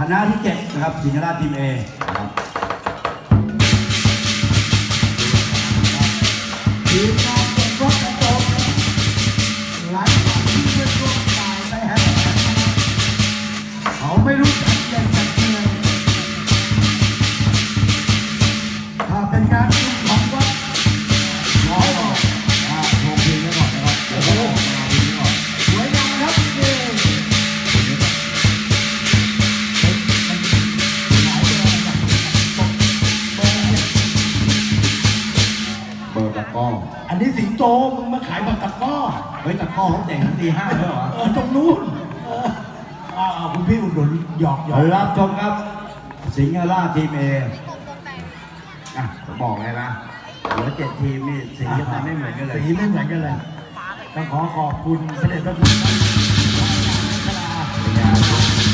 คณะที่เจ็ดนะครับสิงห์ราชทีมเอนะครับทีม เฮ้ยตะกร้อเขาแต่งตั้งตีห้าแล้วเหรอเออตรงนู้นเอออ่าคุณพี่อุดหนุนหยอกหยอกรับชมครับ สิงห์ราชทีมเออะผมบอกเลยนะเหลือเจ็ดทีมนี่สีจะไม่เหมือนกันเลย สีไม่เหมือนกันเลยต้องขอขอบคุณพระเดชพระคุณครับ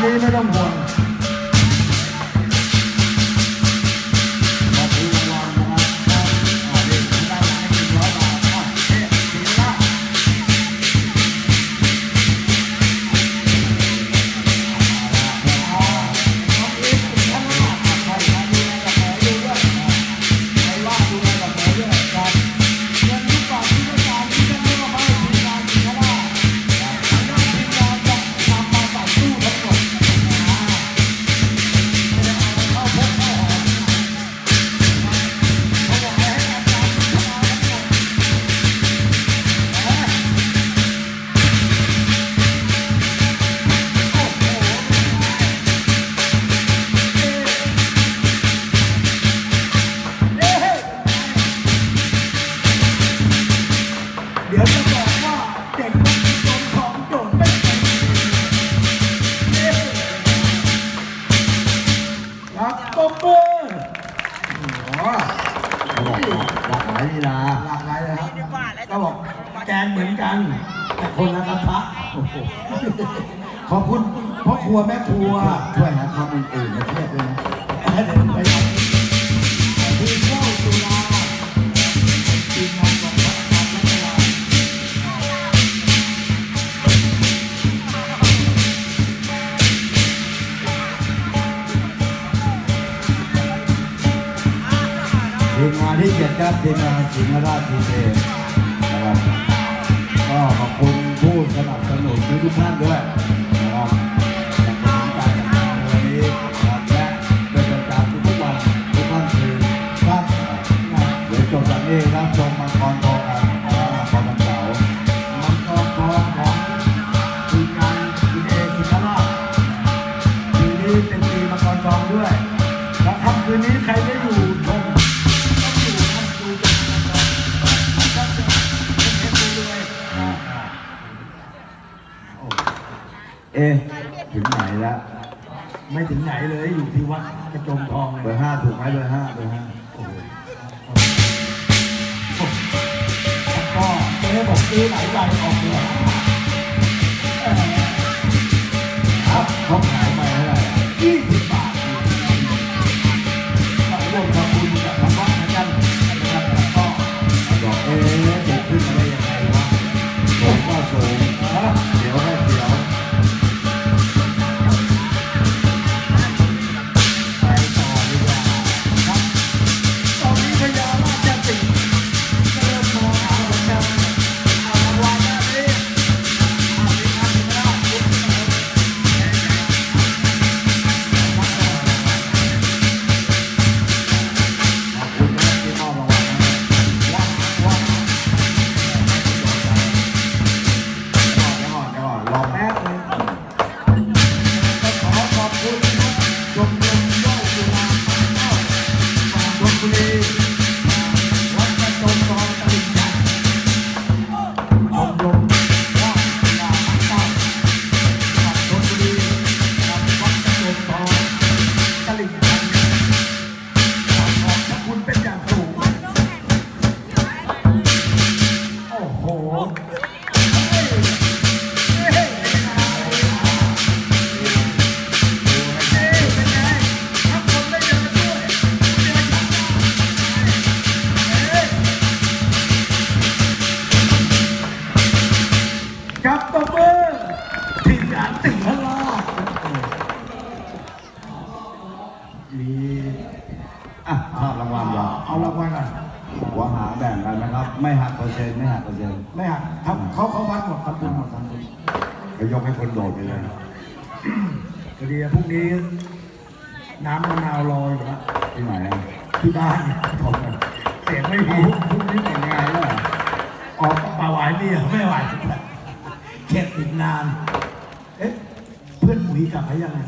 คณะนี้ กหลายลีลาหลากหลายเลยครับก็บอกแกงเหมือนกัน แต่คนละกระทะโอ้โหขอบคุณพ่อครัวแม่ครัวช่วยหาคำอื่นมาเทียบด้วยนะ ทีมงานที่เกียรติครับทีมงานสิงห์ราชทีมเอนะครับก็ขอบคุณผู้สนับสนุนทุกท่านด้วยนะครับสนับสนุนการจัดงานวันนี้ครับและเป็นประจำทุกวันทุกท่านคือครับนะเดี๋ยวจบจากนี้รับชมมัง องเลยเบอร์ห้าถูกไหมเบอร์ห้าเบอร์ห้าก็เจ๊บอกซื้อหลายใบออกเลยครับเขาขายไปเท่าไหร่ยี่สิบบาทมาร่วมทำบุญกับทางวัดเหมือนนะครับแล้วก็บอกเอ๊ะเด็กขึ้นมาได้ยังไงวะผมก็สูงนะ ซ็นต์ไม่หักเปอร์เซ็นต์ไม่หักทำเขาเขาวัดหมดทำบุญหมดทำบุญเขายกให้คนโดดไปเลยพอดีพรุ่งนี้ น้ำมะนาวรออยู่แล้วที่ไหนอะที่บ้านผมเสียงไม่พดีรุ่งนี้หมดงานแล้วเหรอออกมาไหวเมียไม่ไหวเข็ดอีกนาน เอ๊ะ เพื่อนปุ๋ยกลับไปยังไง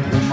ค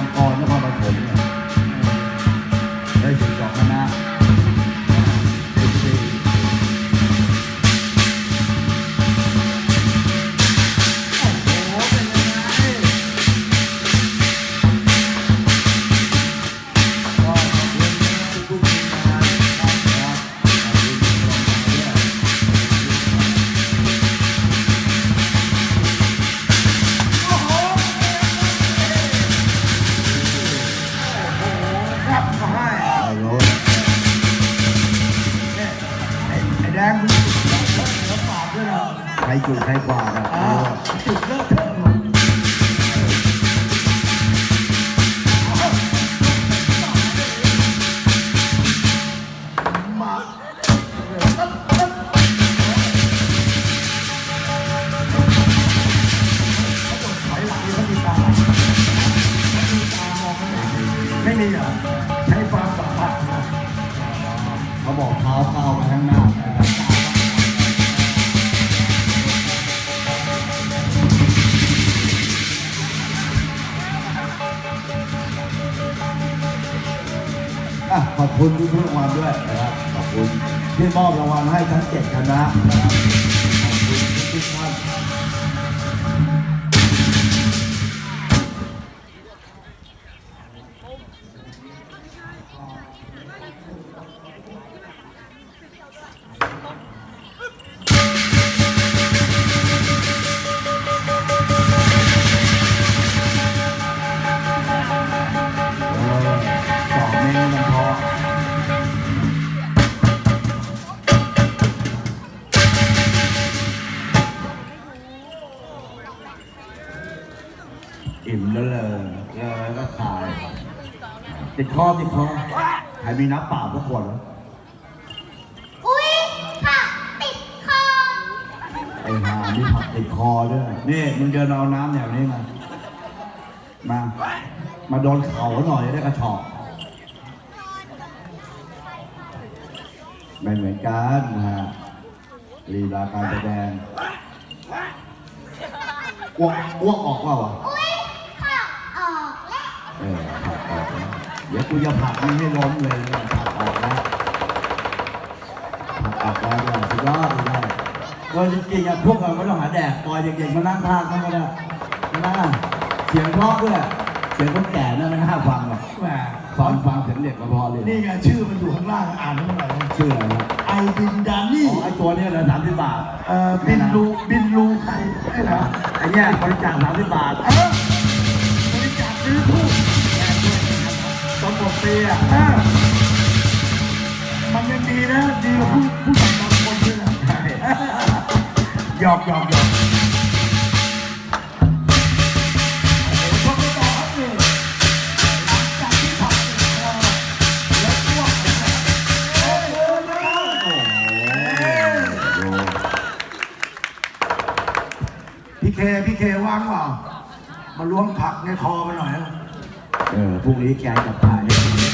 ใครจุดใครกว่ากันอ่าจุดเลิกเถอะมาเร็วตึ๊ดตึ๊ดเขาบอกถอยหลังนี่เขามีตาไหลเขามีตามองไม่เห็นไม่มีเหรอใช้ความสัมผัสนะเขาบอกเท้าก้าวไปข้างหน้า ครับอะขอบคุณทุกรางวัลด้วยนะครับขอบคุณที่มอบรางวัลให้ทั้งเจ็ดคณะนะครับ ติดคอติดคอใครมีน้ำเปล่าสักขวดอุ้ยผักติดคอ ไอ้ห่ามีผักติดคอด้วยนี่มึงเดินเอาน้ำแถวนี้มา มา มาโดนเขาหน่อยจะได้กระชอกไม่เหมือนกันนะฮะลีลาการแสดงอ้วกอ้วกออกเปล่าวะ อุ้ยผักออก เดี๋ยวกูจะผลักมึงให้ล้มเลยผลักออกนะผลักออกแล้วเลยสุดยอดเลยนะก็จริงๆอะพวกเราไม่ต้องหาแดกปล่อยเด็กๆมานั่งพากมันก็ได้นะเสียงเพราะด้วยเสียงคนแก่น่าไม่น่าฟังหรอกแหมฟังฟังเสียงเด็กก็พอเลยนี่ไงชื่อมันอยู่ข้างล่างอ่านให้มันหน่อยชื่ออะไรนะไอดินดาอ๋นี่ไอตัวเนี้นะสามสิบบาทเอ่อบินรูบินรูใครไอ้เหรอไอเนี้ยบริจาคสามสิบบาทเออบริจาคซื้อผู้แทนด้วยนะครับ ตอนหมดปีอะเออมันยังดีนะดีกว่าผู้ผู้ใหญ่บางคนด้วยนะหยอกหยอกหยอกพวกเราต่อครับนี่หลังจากที่ทำเสร็จแล้วแล้วพวกโอ้โหนะครับโอ้โหพี่เคพี่เคว่างเปล่ามาล้วงผักในคอมาหน่อยนะ เออพรุ่งนี้แกจะพาเนี่ย